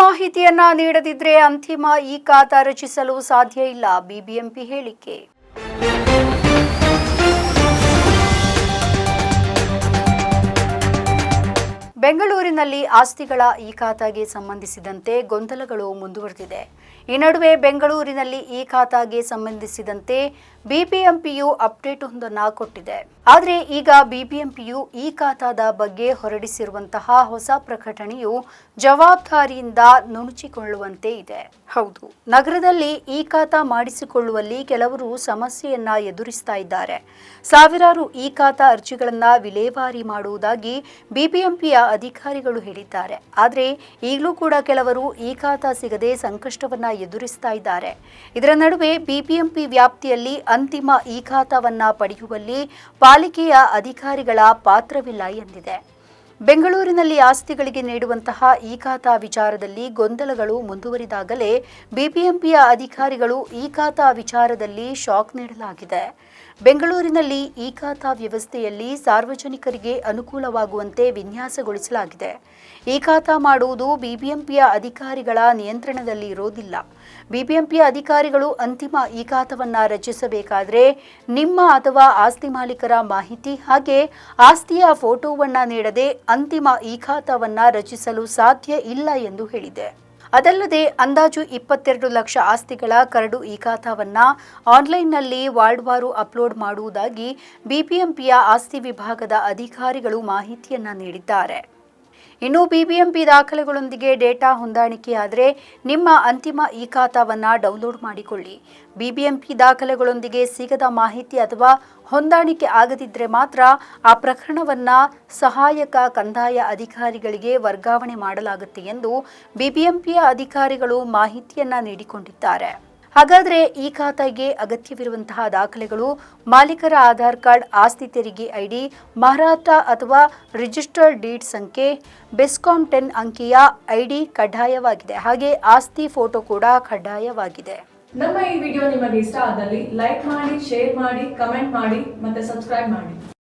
ಮಾಹಿತಿಯನ್ನ ನೀಡದಿದ್ರೆ ಅಂತಿಮ ಈ ಖಾತಾ ರಚಿಸಲು ಸಾಧ್ಯ ಇಲ್ಲ ಬಿಬಿಎಂಪಿ ಹೇಳಿಕೆ. ಬೆಂಗಳೂರಿನಲ್ಲಿ ಆಸ್ತಿಗಳ ಈ ಖಾತಾಗೆ ಸಂಬಂಧಿಸಿದಂತೆ ಗೊಂದಲಗಳು ಮುಂದುವರೆದಿದೆ. ಈ ನಡುವೆ ಬೆಂಗಳೂರಿನಲ್ಲಿ ಈ ಖಾತಾಗೆ ಸಂಬಂಧಿಸಿದಂತೆ ಬಿಬಿಎಂಪಿಯು ಅಪ್ಡೇಟ್ ಒಂದನ್ನು ಕೊಟ್ಟಿದೆ. ಆದರೆ ಈಗ ಬಿಬಿಎಂಪಿಯು ಈ ಖಾತಾದ ಬಗ್ಗೆ ಹೊರಡಿಸಿರುವಂತಹ ಹೊಸ ಪ್ರಕಟಣೆಯು ಜವಾಬ್ದಾರಿಯಿಂದ ನುಣುಚಿಕೊಳ್ಳುವಂತೆ ಇದೆ. ಹೌದು, ನಗರದಲ್ಲಿ ಈ ಖಾತಾ ಮಾಡಿಸಿಕೊಳ್ಳುವಲ್ಲಿ ಕೆಲವರು ಸಮಸ್ಯೆಯನ್ನ ಎದುರಿಸ್ತಾ ಇದ್ದಾರೆ. ಸಾವಿರಾರು ಈ ಖಾತಾ ಅರ್ಜಿಗಳನ್ನ ವಿಲೇವಾರಿ ಮಾಡುವುದಾಗಿ ಬಿಬಿಎಂಪಿಯ ಅಧಿಕಾರಿಗಳು ಹೇಳಿದ್ದಾರೆ. ಆದರೆ ಈಗಲೂ ಕೂಡ ಕೆಲವರು ಈ ಖಾತ ಸಿಗದೆ ಸಂಕಷ್ಟವನ್ನು ಎದುರಿಸ್ತಾ ಇದ್ದಾರೆ. ಇದರ ನಡುವೆ ಬಿಬಿಎಂಪಿ ವ್ಯಾಪ್ತಿಯಲ್ಲಿ ಅಂತಿಮ ಈ ಖಾತಾವನ್ನ ಪಡೆಯುವಲ್ಲಿ ಪಾಲಿಕೆಯ ಅಧಿಕಾರಿಗಳ ಪಾತ್ರವಿಲ್ಲ ಎಂದಿದೆ. ಬೆಂಗಳೂರಿನಲ್ಲಿ ಆಸ್ತಿಗಳಿಗೆ ನೀಡುವಂತಹ ಈ ಖಾತಾ ವಿಚಾರದಲ್ಲಿ ಗೊಂದಲಗಳು ಮುಂದುವರಿದಾಗಲೇ ಬಿಬಿಎಂಪಿಯ ಅಧಿಕಾರಿಗಳು ಈ ಖಾತಾ ವಿಚಾರದಲ್ಲಿ ಶಾಕ್ ನೀಡಲಾಗಿದೆ. ಬೆಂಗಳೂರಿನಲ್ಲಿ ಈ ಖಾತಾ ವ್ಯವಸ್ಥೆಯಲ್ಲಿ ಸಾರ್ವಜನಿಕರಿಗೆ ಅನುಕೂಲವಾಗುವಂತೆ ವಿನ್ಯಾಸಗೊಳಿಸಲಾಗಿದೆ. ಈ ಖಾತಾ ಮಾಡುವುದು ಬಿಬಿಎಂಪಿಯ ಅಧಿಕಾರಿಗಳ ನಿಯಂತ್ರಣದಲ್ಲಿ ಇರೋದಿಲ್ಲ ಬಿಬಿಎಂಪಿಯ ಅಧಿಕಾರಿಗಳು ಅಂತಿಮ ಈ ಖಾತಾವನ್ನು ರಚಿಸಬೇಕಾದರೆ ನಿಮ್ಮ ಅಥವಾ ಆಸ್ತಿ ಮಾಲೀಕರ ಮಾಹಿತಿ ಹಾಗೆ ಆಸ್ತಿಯ ಫೋಟೋವನ್ನು ನೀಡದೆ ಅಂತಿಮ ಈ ಖಾತಾವನ್ನ ರಚಿಸಲು ಸಾಧ್ಯ ಇಲ್ಲ ಎಂದು ಹೇಳಿದೆ. ಅದಲ್ಲದೆ ಅಂದಾಜು ಇಪ್ಪತ್ತೆರಡು ಲಕ್ಷ ಆಸ್ತಿಗಳ ಕರಡು ಈ ಖಾತಾವನ್ನ ಆನ್ಲೈನ್ನಲ್ಲಿ ವಾರ್ಡ್ವಾರು ಅಪ್ಲೋಡ್ ಮಾಡುವುದಾಗಿ ಬಿಬಿಎಂಪಿಯ ಆಸ್ತಿ ವಿಭಾಗದ ಅಧಿಕಾರಿಗಳು ಮಾಹಿತಿಯನ್ನ ನೀಡಿದ್ದಾರೆ. ಇನ್ನು ಬಿಬಿಎಂಪಿ ದಾಖಲೆಗಳೊಂದಿಗೆ ಡೇಟಾ ಹೊಂದಾಣಿಕೆಯಾದರೆ ನಿಮ್ಮ ಅಂತಿಮ ಇ ಖಾತಾವನ್ನು ಡೌನ್ಲೋಡ್ ಮಾಡಿಕೊಳ್ಳಿ. ಬಿಬಿಎಂಪಿ ದಾಖಲೆಗಳೊಂದಿಗೆ ಸಿಗದ ಮಾಹಿತಿ ಅಥವಾ ಹೊಂದಾಣಿಕೆ ಆಗದಿದ್ದರೆ ಮಾತ್ರ ಆ ಪ್ರಕರಣವನ್ನು ಸಹಾಯಕ ಕಂದಾಯ ಅಧಿಕಾರಿಗಳಿಗೆ ವರ್ಗಾವಣೆ ಮಾಡಲಾಗುತ್ತೆ ಎಂದು ಬಿಬಿಎಂಪಿಯ ಅಧಿಕಾರಿಗಳು ಮಾಹಿತಿಯನ್ನ ನೀಡಿಕೊಂಡಿದ್ದಾರೆ. ಹಾಗಾದರೆ ಈ ಖಾತೆಗೆ ಅಗತ್ಯವಿರುವಂತಹ ದಾಖಲೆಗಳು ಮಾಲೀಕರ ಆಧಾರ್ ಕಾರ್ಡ್ ಆಸ್ತಿ ತೆರಿಗೆ ಐಡಿ ಮಹಾರಾಷ್ಟ್ರ ಅಥವಾ ರಿಜಿಸ್ಟರ್ಡ್ ಡೀಡ್ ಸಂಖ್ಯೆ, ಬೆಸ್ಕಾಂ ಟೆನ್ ಅಂಕಿಯ ಐಡಿ ಕಡ್ಡಾಯವಾಗಿದೆ. ಹಾಗೆ ಆಸ್ತಿ ಫೋಟೋ ಕೂಡ ಕಡ್ಡಾಯವಾಗಿದೆ. ನಮ್ಮ ಈ ವಿಡಿಯೋ ನಿಮಗೆ ಇಷ್ಟ ಆದಲ್ಲಿ ಲೈಕ್ ಮಾಡಿ, ಶೇರ್ ಮಾಡಿ, ಕಮೆಂಟ್ ಮಾಡಿ ಮತ್ತೆ ಸಬ್ಸ್ಕ್ರೈಬ್ ಮಾಡಿ.